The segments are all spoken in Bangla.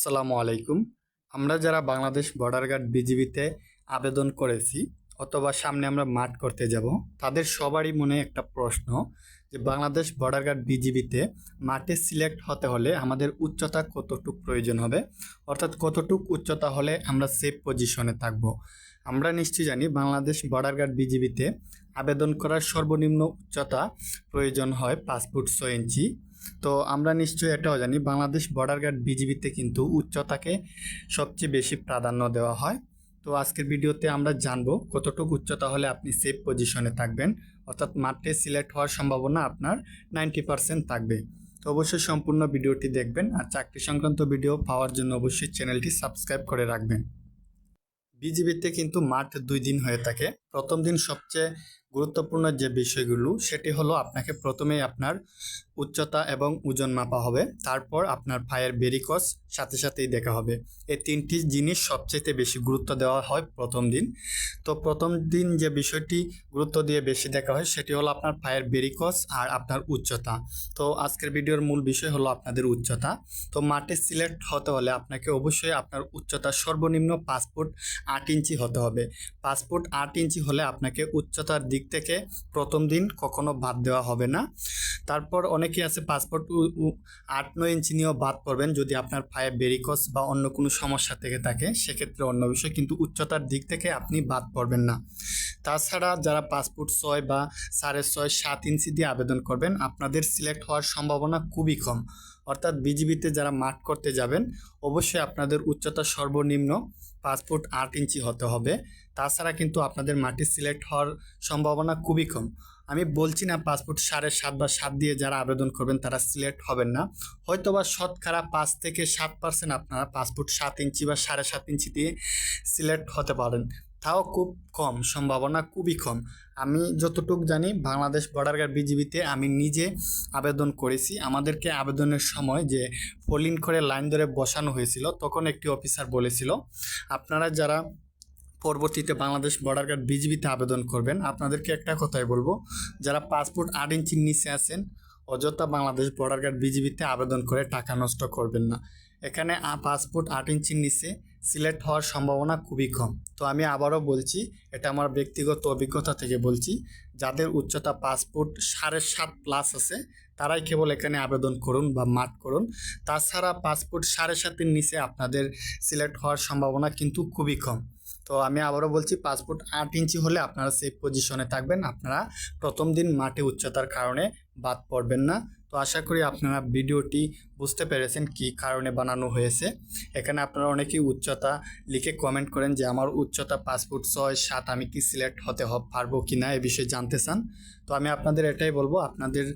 আসসালামু আলাইকুম। আমরা যারা বাংলাদেশ বর্ডার গার্ড বিজিবিতে আবেদন করেছি অথবা সামনে আমরা মাঠ করতে যাব, তাদের সবারই মনে একটা প্রশ্ন যে বাংলাদেশ বর্ডার গার্ড বিজিবিতে মাঠে সিলেক্ট হতে হলে আমাদের উচ্চতা কতটুক প্রয়োজন হবে? অর্থাৎ কতটুক উচ্চতা হলে আমরা সেফ পজিশনে থাকব? আমরা নিশ্চয়ই জানি বাংলাদেশ বর্ডার গার্ড বিজিবিতে আবেদন করার সর্বনিম্ন উচ্চতা প্রয়োজন হয় পাঁচ ফুট ছয় ইঞ্চি। তো আমরা নিশ্চয়ই এটাও জানি, বাংলাদেশ বর্ডার গার্ড বিজিবিতে কিন্তু উচ্চতাকে সবচেয়ে বেশি প্রাধান্য দেওয়া হয়। তো আজকের ভিডিওতে আমরা জানব কতটুকু উচ্চতা হলে আপনি সেফ পজিশনে থাকবেন, অর্থাৎ মাঠে সিলেক্ট হওয়ার সম্ভাবনা আপনার নাইনটি পার্সেন্ট থাকবে। তো অবশ্যই সম্পূর্ণ ভিডিওটি দেখবেন আর চাকরি সংক্রান্ত ভিডিও পাওয়ার জন্য অবশ্যই চ্যানেলটি সাবস্ক্রাইব করে রাখবেন। বিজিবিতে কিন্তু মাঠ দুই দিন হয়ে থাকে। প্রথম দিন সবচেয়ে গুরুত্বপূর্ণ যে বিষয়গুলো, সেটি হলো আপনাকে প্রথমেই আপনার উচ্চতা এবং ওজন মাপা হবে, তারপর আপনার পায়ের বেরিকস সাথে সাথেই দেখা হবে। এই তিনটি জিনিস সবচেয়ে বেশি গুরুত্ব দেওয়া হয় প্রথম দিন। তো প্রথম দিন যে বিষয়টি গুরুত্ব দিয়ে বেশি দেখা হয়, সেটি হলো আপনার পায়ের বেরিকস আর আপনার উচ্চতা। তো আজকের ভিডিওর মূল বিষয় হলো আপনাদের উচ্চতা। তো মাঠে সিলেক্ট হতে হলে আপনাকে অবশ্যই আপনার উচ্চতা সর্বনিম্ন ফুট আট ইঞ্চি হতে হবে। ফুট আট ইঞ্চি হলে আপনাকে উচ্চতার দিক থেকে প্রথম দিন কখনো বাদ দেওয়া হবে না। তারপর অনেকেই আছে পাসপোর্ট আট নয় ইঞ্চি নিয়েও বাদ পড়বেন যদি আপনার পায়ে বেরিকস বা অন্য কোনো সমস্যা থেকে থাকে, সেক্ষেত্রে অন্য বিষয়। কিন্তু উচ্চতার দিক থেকে আপনি বাদ পড়বেন না। তাছাড়া যারা পাসপোর্ট ছয় বা সাড়ে ছয়, সাত ইঞ্চি দিয়ে আবেদন করবেন, আপনাদের সিলেক্ট হওয়ার সম্ভাবনা খুবই কম। অর্থাৎ বিজিবিতে যারা মাঠ করতে যাবেন, অবশ্যই আপনাদের উচ্চতা সর্বনিম্ন ফুট আট ইঞ্চি হতে হবে। তাছাড়া কিন্তু আপনাদের মাটি সিলেক্ট হওয়ার সম্ভাবনা খুবই কম। আমি বলছি না পাসপোর্ট সাড়ে সাত বা সাত দিয়ে যারা আবেদন করবেন তারা সিলেক্ট হবেন না। হয়তো বা শতকরা পাঁচ থেকে সাত পার্সেন্ট আপনারা পাসপোর্ট সাত ইঞ্চি বা সাড়ে সাত ইঞ্চি দিয়ে সিলেক্ট হতে পারেন। তাও খুব কম, সম্ভাবনা খুবই কম। আমি যতটুকু জানি, বাংলাদেশ বর্ডার গার্ড বিজিবিতে আমি নিজে আবেদন করেছি। আমাদেরকে আবেদনের সময় যে ফলিন করে লাইন ধরে বসানো হয়েছিল, তখন একটি অফিসার বলেছিল, আপনারা যারা পরবর্তীতে বাংলাদেশ বর্ডার গার্ড বিজিবিতে আবেদন করবেন, আপনাদেরকে একটা কথাই বলব, যারা পাসপোর্ট আট ইঞ্চির নিচে আছেন, অযথা বাংলাদেশ বর্ডার গার্ড বিজিবিতে আবেদন করে টাকা নষ্ট করবেন না। এখানে পাসপোর্ট আট ইঞ্চির নিচে সিলেক্ট হওয়ার সম্ভাবনা খুবই কম। তো আমি আবারও বলছি, এটা আমার ব্যক্তিগত অভিজ্ঞতা থেকে বলছি, যাদের উচ্চতা পাসপোর্ট সাড়ে সাত প্লাস আছে, তারাই কেবল এখানে আবেদন করুন বা মাঠ করুন। তাছাড়া পাসপোর্ট সাড়ে সাতের নিচে আপনাদের সিলেক্ট হওয়ার সম্ভাবনা কিন্তু খুবই কম। তো আমি আবারও বলছি পাসপোর্ট আট ইঞ্চি হলে আপনারা সেফ পজিশনে থাকবেন। আপনারা প্রথম দিন মাঠে উচ্চতার কারণে বাদ পড়বেন না। তো আশা করি আপনারা ভিডিওটি বুঝতে পেরেছেন কি কারণে বানানো হয়েছে। এখানে আপনারা অনেকেই উচ্চতা লিখে কমেন্ট করেন যে, আমার উচ্চতা পাঁচ ফুট ছয়, সাত, আমি কি সিলেক্ট হতে পারব কি না? এ বিষয়ে জানতে চান। তো আমি আপনাদের এটাই বলব, আপনাদের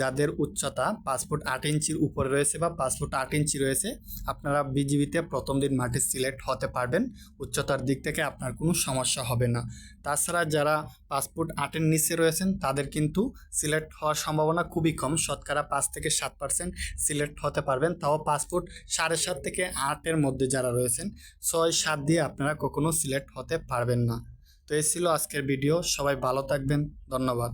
যাদের উচ্চতা পাঁচ ফুট আট ইঞ্চির উপরে রয়েছে বা পাঁচ ফুট আট ইঞ্চি রয়েছে, আপনারা বিজিবিতে প্রথম দিন মাঠে সিলেক্ট হতে পারবেন। উচ্চতার দিক থেকে আপনার কোনো সমস্যা হবে না। তাছাড়া যারা পাঁচ ফুট আটের নিচে রয়েছেন, তাদের কিন্তু সিলেক্ট হওয়ার সম্ভাবনা খুবই কম। শতকরা পাঁচ থেকে সাত পার্সেন্ট সিলেক্ট হতে পারবেন। তাও ফুট সাড়ে সাত থেকে আটের মধ্যে যারা রয়েছেন, ছয়, সাত দিয়ে আপনারা কখনো সিলেক্ট হতে পারবেন না। তো এ ছিল আজকের ভিডিও সবাই ভালো থাকবেন। ধন্যবাদ।